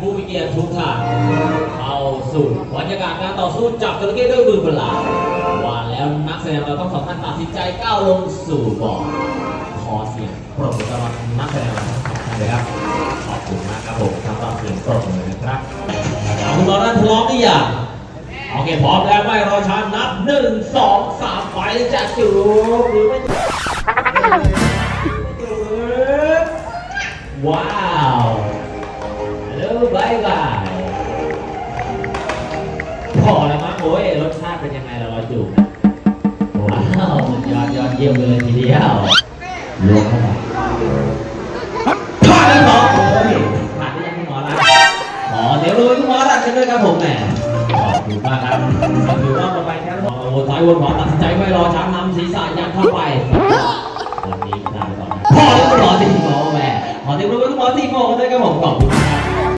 ผู้มีเกียรติทุกท่านเข้าสู่บรรยากาศการต่อสู้จับจระเข้ด้วยมือเปล่าว่าแล้วนักแสดงเราต้องสองท่านตัดสินใจก้าวลงสู่บ่อขอเสียงปรบมือต้อนรับนักแสดงเราทั้งสองท่านเลยครับขอบคุณมากครับผมสำหรับเสียงปรบมือนะครับเอาคุณบอลนั้นพร้อมหรือยังโอเคพร้อมแล้วไม่รอช้านับหนึ่งสองสามไปจะจูบหรือไม่จูบว้าว ฮัลโหลบายบายพอแล้วมั้งโอ้ยรสชาติเป็นยังไงล่ะรอยจูบว้าวยอดยอดเยี่ยมเลยทีเดียวรวมาไปผ่านแล้วหรอโอ้ยผ่านได้ยังพี่หมอรักอ๋อเดี๋ยวรู้พี่หมอรักกันด้วยครับผมแหมขอบคุณมากครับก็ถือว่าต่อไปแค่วนซ้ายวนขวาตัดสินใจไม่รอช้านำศีรษะยันเข้าไปวันนี้ลาไปก่อนพอแล้วคุณหมอที่หมอแหมขอที่รู้ว่าคุณหมอที่หมอกันด้วยครับผมขอบคุณครับ